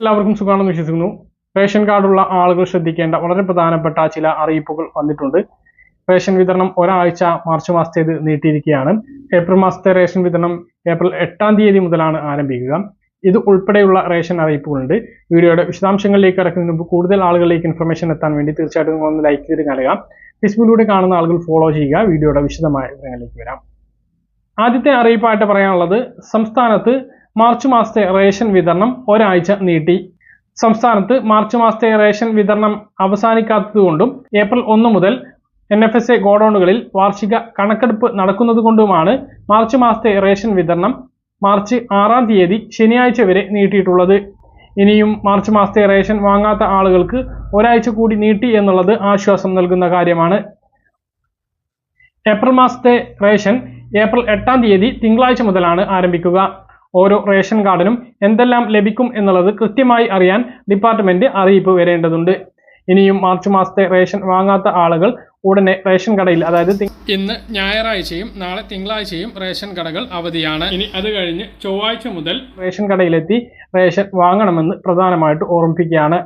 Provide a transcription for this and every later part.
എല്ലാവർക്കും സുഖമാണെന്ന് വിശ്വസിക്കുന്നു. റേഷൻ കാർഡുള്ള ആളുകൾ ശ്രദ്ധിക്കേണ്ട വളരെ പ്രധാനപ്പെട്ട ചില അറിയിപ്പുകൾ വന്നിട്ടുണ്ട്. റേഷൻ വിതരണം ഒരാഴ്ച മാർച്ച് മാസത്തേത് നീട്ടിയിരിക്കുകയാണ്. ഏപ്രിൽ മാസത്തെ റേഷൻ വിതരണം ഏപ്രിൽ എട്ടാം തീയതി മുതലാണ് ആരംഭിക്കുക. ഇത് ഉൾപ്പെടെയുള്ള റേഷൻ അറിയിപ്പുകളുണ്ട്. വീഡിയോയുടെ വിശദാംശങ്ങളിലേക്ക് കിടക്കുന്നതിന് മുമ്പ് കൂടുതൽ ആളുകളിലേക്ക് ഇൻഫർമേഷൻ എത്താൻ വേണ്ടി തീർച്ചയായിട്ടും ഒന്ന് ലൈക്ക് ചെയ്ത് കാണുക. ഫേസ്ബുക്കിലൂടെ കാണുന്ന ആളുകൾ ഫോളോ ചെയ്യുക. വീഡിയോയുടെ വിശദമായ വിവരങ്ങളിലേക്ക് വരാം. ആദ്യത്തെ അറിയിപ്പായിട്ട് പറയാനുള്ളത് സംസ്ഥാനത്ത് മാർച്ച് മാസത്തെ റേഷൻ വിതരണം ഒരാഴ്ച നീട്ടി. സംസ്ഥാനത്ത് മാർച്ച് മാസത്തെ റേഷൻ വിതരണം അവസാനിക്കാത്തതുകൊണ്ടും ഏപ്രിൽ ഒന്ന് മുതൽ എൻ എഫ് എസ് എ ഗോഡൌണുകളിൽ വാർഷിക കണക്കെടുപ്പ് നടക്കുന്നതുകൊണ്ടുമാണ് മാർച്ച് മാസത്തെ റേഷൻ വിതരണം മാർച്ച് ആറാം തീയതി ശനിയാഴ്ച വരെ നീട്ടിയിട്ടുള്ളത്. ഇനിയും മാർച്ച് മാസത്തെ റേഷൻ വാങ്ങാത്ത ആളുകൾക്ക് ഒരാഴ്ച കൂടി നീട്ടി എന്നുള്ളത് ആശ്വാസം നൽകുന്ന കാര്യമാണ്. ഏപ്രിൽ മാസത്തെ റേഷൻ ഏപ്രിൽ എട്ടാം തീയതി തിങ്കളാഴ്ച മുതലാണ് ആരംഭിക്കുക. ഓരോ റേഷൻ കാർഡിനും എന്തെല്ലാം ലഭിക്കും എന്നുള്ളത് കൃത്യമായി അറിയാൻ ഡിപ്പാർട്ട്മെന്റ് അറിയിപ്പ് വരേണ്ടതുണ്ട്. ഇനിയും മാർച്ച് മാസത്തെ റേഷൻ വാങ്ങാത്ത ആളുകൾ ഉടനെ റേഷൻ കടയിൽ അതായത് ഇന്ന് ഞായറാഴ്ചയും നാളെ തിങ്കളാഴ്ചയും റേഷൻ കടകൾ അവധിയാണ്. ഇനി അത് കഴിഞ്ഞ് ചൊവ്വാഴ്ച മുതൽ റേഷൻ കടയിലെത്തി റേഷൻ വാങ്ങണമെന്ന് പ്രധാനമായിട്ട് ഓർമ്മിപ്പിക്കുകയാണ്.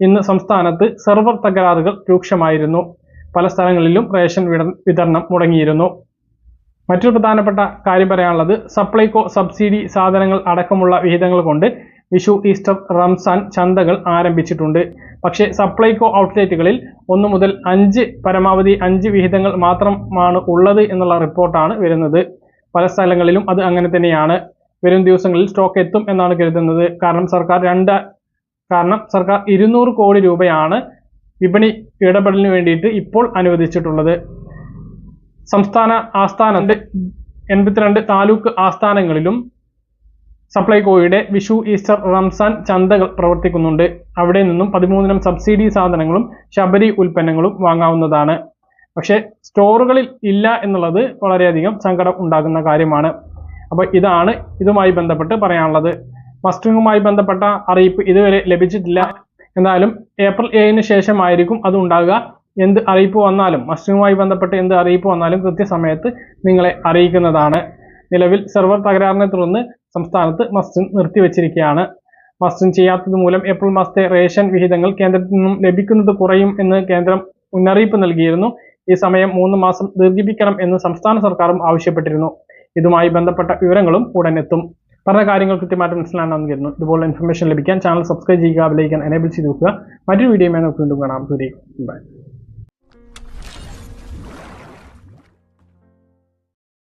ഇന്ന് സംസ്ഥാനത്ത് സെർവർ തകരാറുകൾ രൂക്ഷമായിരുന്നു. പല സ്ഥലങ്ങളിലും റേഷൻ വിതരണം മുടങ്ങിയിരുന്നു. മറ്റൊരു പ്രധാനപ്പെട്ട കാര്യം പറയാനുള്ളത് സപ്ലൈകോ സബ്സിഡി സാധനങ്ങൾ അടക്കമുള്ള വിഹിതങ്ങൾ കൊണ്ട് വിഷു ഈസ്റ്റർ റംസാൻ ചന്തകൾ ആരംഭിച്ചിട്ടുണ്ട്. പക്ഷേ സപ്ലൈകോ ഔട്ട്ലെറ്റുകളിൽ ഒന്ന് മുതൽ അഞ്ച് പരമാവധി അഞ്ച് വിഹിതങ്ങൾ മാത്രമാണ് ഉള്ളത് എന്നുള്ള റിപ്പോർട്ടാണ് വരുന്നത്. പല സ്ഥലങ്ങളിലും അത് അങ്ങനെ തന്നെയാണ്. വരും ദിവസങ്ങളിൽ സ്റ്റോക്ക് എത്തും എന്നാണ് കരുതുന്നത്. കാരണം സർക്കാർ രണ്ട് കാരണം സർക്കാർ ഇരുന്നൂറ് കോടി രൂപയാണ് വിപണി ഇടപെടലിന് വേണ്ടിയിട്ട് ഇപ്പോൾ അനുവദിച്ചിട്ടുള്ളത്. സംസ്ഥാന ആസ്ഥാനത്തെ എൺപത്തിരണ്ട് താലൂക്ക് ആസ്ഥാനങ്ങളിലും സപ്ലൈകോയുടെ വിഷു ഈസ്റ്റർ റംസാൻ ചന്തകൾ പ്രവർത്തിക്കുന്നുണ്ട്. അവിടെ നിന്നും പതിമൂന്നിനം സബ്സിഡി സാധനങ്ങളും ശബരി ഉൽപ്പന്നങ്ങളും വാങ്ങാവുന്നതാണ്. പക്ഷേ സ്റ്റോറുകളിൽ ഇല്ല എന്നുള്ളത് വളരെയധികം സങ്കടം ഉണ്ടാകുന്ന കാര്യമാണ്. അപ്പോൾ ഇതാണ് ഇതുമായി ബന്ധപ്പെട്ട് പറയാനുള്ളത്. മസ്റ്ററിങ്ങുമായി ബന്ധപ്പെട്ട അറിയിപ്പ് ഇതുവരെ ലഭിച്ചിട്ടില്ല. എന്നാലും ഏപ്രിൽ ഏഴിന് ശേഷമായിരിക്കും അത് ഉണ്ടാകുക. എന്ത് അറിയിപ്പ് വന്നാലും മസ്റ്ററിങ്ങുമായി ബന്ധപ്പെട്ട് എന്ത് അറിയിപ്പ് വന്നാലും കൃത്യസമയത്ത് നിങ്ങളെ അറിയിക്കുന്നതാണ്. നിലവിൽ സെർവർ തകരാറിനെ തുടർന്ന് സംസ്ഥാനത്ത് മസ്റ്റിംഗ് നിർത്തിവച്ചിരിക്കുകയാണ്. മസ്റ്റിംഗ് ചെയ്യാത്തത് മൂലം ഏപ്രിൽ മാസത്തെ റേഷൻ വിഹിതങ്ങൾ കേന്ദ്രത്തിൽ നിന്നും ലഭിക്കുന്നത് കുറയും എന്ന് കേന്ദ്രം മുന്നറിയിപ്പ് നൽകിയിരുന്നു. ഈ സമയം മൂന്ന് മാസം ദീർഘിപ്പിക്കണം എന്ന് സംസ്ഥാന സർക്കാരും ആവശ്യപ്പെട്ടിരുന്നു. ഇതുമായി ബന്ധപ്പെട്ട വിവരങ്ങളും ഉടനെത്തും പറഞ്ഞ കാര്യങ്ങൾ കൃത്യമായിട്ട് മനസ്സിലാണെന്ന് കരുതുന്നു. ഇതുപോലെ ഇൻഫർമേഷൻ ലഭിക്കാൻ ചാനൽ സബ്സ്ക്രൈബ് ചെയ്യുക ബെലൈക്കൻ എനേബിൾ ചെയ്ത് നോക്കുക മറ്റൊരു വീഡിയോയുമായി നമുക്ക് വീണ്ടും കാണാം. ദൂരേക്കും ബൈ